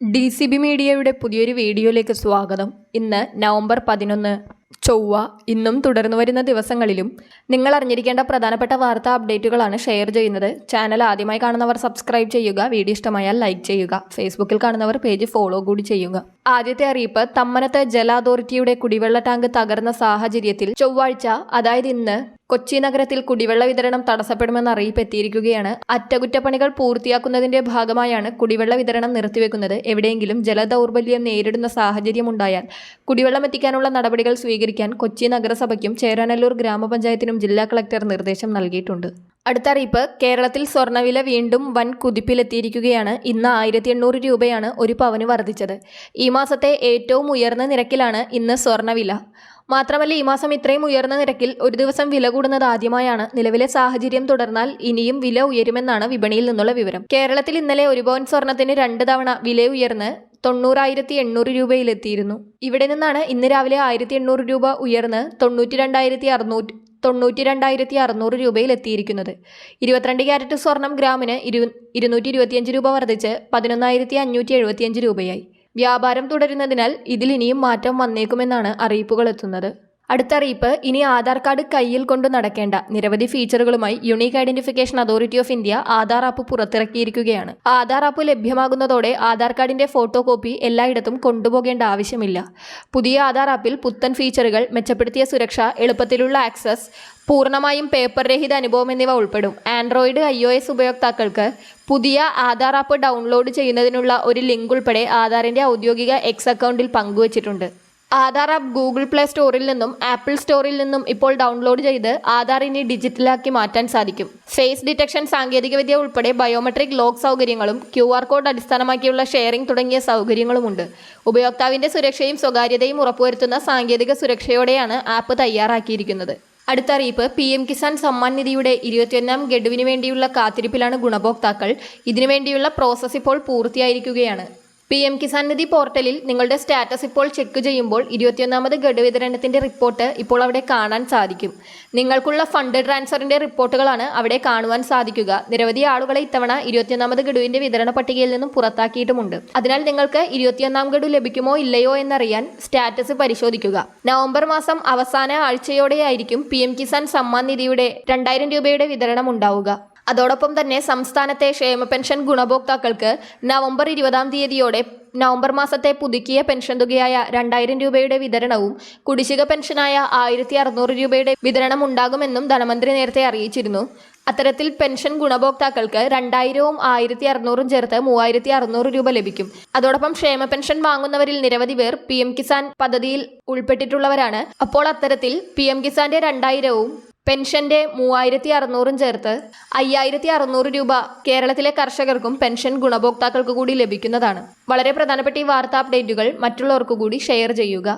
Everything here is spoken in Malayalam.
ഡി സി ബി മീഡിയയുടെ പുതിയൊരു വീഡിയോയിലേക്ക് സ്വാഗതം. ഇന്ന് നവംബർ പതിനൊന്ന്. ചൊവ്വ ഇന്നും തുടർന്നു വരുന്ന ദിവസങ്ങളിലും നിങ്ങൾ അറിഞ്ഞിരിക്കേണ്ട പ്രധാനപ്പെട്ട വാർത്താ അപ്ഡേറ്റുകളാണ് ഷെയർ ചെയ്യുന്നത്. ചാനൽ ആദ്യമായി കാണുന്നവർ സബ്സ്ക്രൈബ് ചെയ്യുക വീഡിയോ ഇഷ്ടമായാൽ ലൈക്ക് ചെയ്യുക. ഫേസ്ബുക്കിൽ കാണുന്നവർ പേജ് ഫോളോ കൂടി ചെയ്യുക. ആദ്യത്തെ അറിയിപ്പ് തമ്മനത്ത് ജല അതോറിറ്റിയുടെ കുടിവെള്ള ടാങ്ക് തകർന്ന സാഹചര്യത്തിൽ ചൊവ്വാഴ്ച അതായത് ഇന്ന് കൊച്ചി നഗരത്തിൽ കുടിവെള്ള വിതരണം തടസ്സപ്പെടുമെന്ന അറിയിപ്പ് എത്തിയിരിക്കുകയാണ്. അറ്റകുറ്റപ്പണികൾ പൂർത്തിയാക്കുന്നതിന്റെ ഭാഗമായാണ് കുടിവെള്ള വിതരണം നിർത്തിവെക്കുന്നത്. എവിടെയെങ്കിലും ജലദൗർബല്യം നേരിടുന്ന സാഹചര്യമുണ്ടായാൽ കുടിവെള്ളം എത്തിക്കാനുള്ള നടപടികൾ സ്വീകരിക്കാൻ കൊച്ചി നഗരസഭയ്ക്കും ചേരാനല്ലൂർ ഗ്രാമപഞ്ചായത്തിനും ജില്ലാ കളക്ടർ നിർദ്ദേശം നൽകിയിട്ടുണ്ട്. അടുത്ത അറിയിപ്പ് കേരളത്തിൽ സ്വർണവില വീണ്ടും വൻ കുതിപ്പിലെത്തിയിരിക്കുകയാണ്. ഇന്ന് ആയിരത്തി എണ്ണൂറ് രൂപയാണ് ഒരു പവന് വർദ്ധിച്ചത്. ഈ മാസത്തെ ഏറ്റവും ഉയർന്ന നിരക്കിലാണ് ഇന്ന് സ്വർണവില മാത്രമല്ല ഈ മാസം ഇത്രയും ഉയർന്ന നിരക്കിൽ ഒരു ദിവസം വില കൂടുന്നത് ആദ്യമായാണ്. നിലവിലെ സാഹചര്യം തുടർന്നാൽ ഇനിയും വില ഉയരുമെന്നാണ് വിപണിയിൽ നിന്നുള്ള വിവരം. കേരളത്തിൽ ഇന്നലെ ഒരു പവൻ സ്വർണത്തിന് രണ്ട് തവണ വില ഉയർന്ന് തൊണ്ണൂറായിരത്തി എണ്ണൂറ് രൂപയിലെത്തിയിരുന്നു. ഇവിടെ നിന്നാണ് ഇന്ന് രാവിലെ ആയിരത്തി എണ്ണൂറ് രൂപ ഉയർന്ന് തൊണ്ണൂറ്റി രണ്ടായിരത്തി അറുന്നൂറ്റി തൊണ്ണൂറ്റി രണ്ടായിരത്തി അറുന്നൂറ് രൂപയിൽ എത്തിയിരിക്കുന്നത് ഇരുപത്തിരണ്ട് ക്യാരറ്റ് സ്വർണം ഗ്രാമിന് ഇരു ഇരുന്നൂറ്റി ഇരുപത്തിയഞ്ച് രൂപ വർദ്ധിച്ച് പതിനൊന്നായിരത്തി അഞ്ഞൂറ്റി എഴുപത്തിയഞ്ച് രൂപയായി. വ്യാപാരം തുടരുന്നതിനാൽ ഇതിൽ ഇനിയും മാറ്റം വന്നേക്കുമെന്നാണ് അറിയിപ്പുകൾ എത്തുന്നത് അടുത്ത അറിയിപ്പ് ഇനി ആധാർ കാർഡ് കയ്യിൽ കൊണ്ടു നടക്കേണ്ട നിരവധി ഫീച്ചറുകളുമായി unique identification authority of India Aadhaar app പുറത്തിറക്കിയിരിക്കുകയാണ്. Aadhaar app ലഭ്യമാകുന്നതോടെ ആധാർ കാർഡിന്റെ ഫോട്ടോ കോപ്പി എല്ലായിടത്തും കൊണ്ടുപോകേണ്ട ആവശ്യമില്ല. പുതിയ ആധാർ ആപ്പിൽ പുത്തൻ ഫീച്ചറുകൾ മെച്ചപ്പെടുത്തിയ സുരക്ഷ എളുപ്പത്തിലുള്ള ആക്സസ് പൂർണമായും പേപ്പർ രഹിത അനുഭവം എന്നിവ ഉൾപ്പെടും. ആൻഡ്രോയിഡ് ഐ ഒ എസ് ഉപയോക്താക്കൾക്ക് പുതിയ ആധാർ ആപ്പ് ഡൗൺലോഡ് ചെയ്യുന്നതിനുള്ള ഒരു ലിങ്ക് ഉൾപ്പെടെ ആധാറിന്റെ ഔദ്യോഗിക എക്സ് അക്കൗണ്ടിൽ പങ്കുവച്ചിട്ടുണ്ട്. ആധാർ ആപ്പ് ഗൂഗിൾ പ്ലേ സ്റ്റോറിൽ നിന്നും ആപ്പിൾ സ്റ്റോറിൽ നിന്നും ഇപ്പോൾ ഡൗൺലോഡ് ചെയ്ത് ആധാർ ഇനി ഡിജിറ്റലാക്കി മാറ്റാൻ സാധിക്കും. ഫേസ് ഡിറ്റക്ഷൻ സാങ്കേതികവിദ്യ ഉൾപ്പെടെ ബയോമെട്രിക് ലോക്ക് സൗകര്യങ്ങളും ക്യു ആർ കോഡ് അടിസ്ഥാനമാക്കിയുള്ള ഷെയറിംഗ് തുടങ്ങിയ സൗകര്യങ്ങളുമുണ്ട്. ഉപയോക്താവിന്റെ സുരക്ഷയും സ്വകാര്യതയും ഉറപ്പുവരുത്തുന്ന സാങ്കേതിക സുരക്ഷയോടെയാണ് ആപ്പ് തയ്യാറാക്കിയിരിക്കുന്നത്. അടുത്ത അറിയിപ്പ് പി എം കിസാൻ സമ്മാൻ നിധിയുടെ ഇരുപത്തിയൊന്നാം ഗഡുവിന് വേണ്ടിയുള്ള കാത്തിരിപ്പിലാണ് ഗുണഭോക്താക്കൾ. ഇതിനുവേണ്ടിയുള്ള പ്രോസസ്സ് ഇപ്പോൾ പൂർത്തിയായിരിക്കുകയാണ്. പി എം കിസാൻ നിധി പോർട്ടലിൽ നിങ്ങളുടെ സ്റ്റാറ്റസ് ഇപ്പോൾ ചെക്ക് ചെയ്യുമ്പോൾ ഇരുപത്തിയൊന്നാമത് ഗഡു വിതരണത്തിന്റെ റിപ്പോർട്ട് ഇപ്പോൾ അവിടെ കാണാൻ സാധിക്കും. നിങ്ങൾക്കുള്ള ഫണ്ട് ട്രാൻസ്ഫറിന്റെ റിപ്പോർട്ടുകളാണ് അവിടെ കാണുവാൻ സാധിക്കുക. നിരവധി ആളുകളെ ഇത്തവണ ഇരുപത്തിയൊന്നാമത് ഗഡുവിന്റെ വിതരണ പട്ടികയിൽ നിന്നും പുറത്താക്കിയിട്ടുമുണ്ട്. അതിനാൽ നിങ്ങൾക്ക് ഇരുപത്തിയൊന്നാം ഗഡു ലഭിക്കുമോ ഇല്ലയോ എന്നറിയാൻ സ്റ്റാറ്റസ് പരിശോധിക്കുക. നവംബർ മാസം അവസാന ആഴ്ചയോടെയായിരിക്കും പി എം കിസാൻ സമ്മാൻ നിധിയുടെ രണ്ടായിരം രൂപയുടെ വിതരണം ഉണ്ടാവുക അതോടൊപ്പം തന്നെ സംസ്ഥാനത്തെ ക്ഷേമ പെൻഷൻ ഗുണഭോക്താക്കൾക്ക് നവംബർ ഇരുപതാം തീയതിയോടെ നവംബർ മാസത്തെ പുതുക്കിയ പെൻഷൻ തുകയായ രണ്ടായിരം രൂപയുടെ വിതരണവും കുടിശ്ശിക പെൻഷനായ ആയിരത്തി അറുന്നൂറ് രൂപയുടെ വിതരണം ഉണ്ടാകുമെന്നും ധനമന്ത്രി നേരത്തെ അറിയിച്ചിരുന്നു. അത്തരത്തിൽ പെൻഷൻ ഗുണഭോക്താക്കൾക്ക് രണ്ടായിരവും ആയിരത്തി അറുന്നൂറും ചേർത്ത് മൂവായിരത്തി അറുന്നൂറ് രൂപ ലഭിക്കും. അതോടൊപ്പം ക്ഷേമ പെൻഷൻ വാങ്ങുന്നവരിൽ നിരവധി പേർ പി എം കിസാൻ പദ്ധതിയിൽ ഉൾപ്പെട്ടിട്ടുള്ളവരാണ്. അപ്പോൾ അത്തരത്തിൽ പി എം കിസാന്റെ രണ്ടായിരവും പെൻഷന്റെ മൂവായിരത്തി അറുന്നൂറും ചേർത്ത് അയ്യായിരത്തി അറുന്നൂറ് രൂപ കേരളത്തിലെ കർഷകർക്കും പെൻഷൻ ഗുണഭോക്താക്കൾക്കു കൂടി ലഭിക്കുന്നതാണ്. വളരെ പ്രധാനപ്പെട്ട ഈ വാർത്താ അപ്ഡേറ്റുകൾ മറ്റുള്ളവർക്ക് കൂടി ഷെയർ ചെയ്യുക.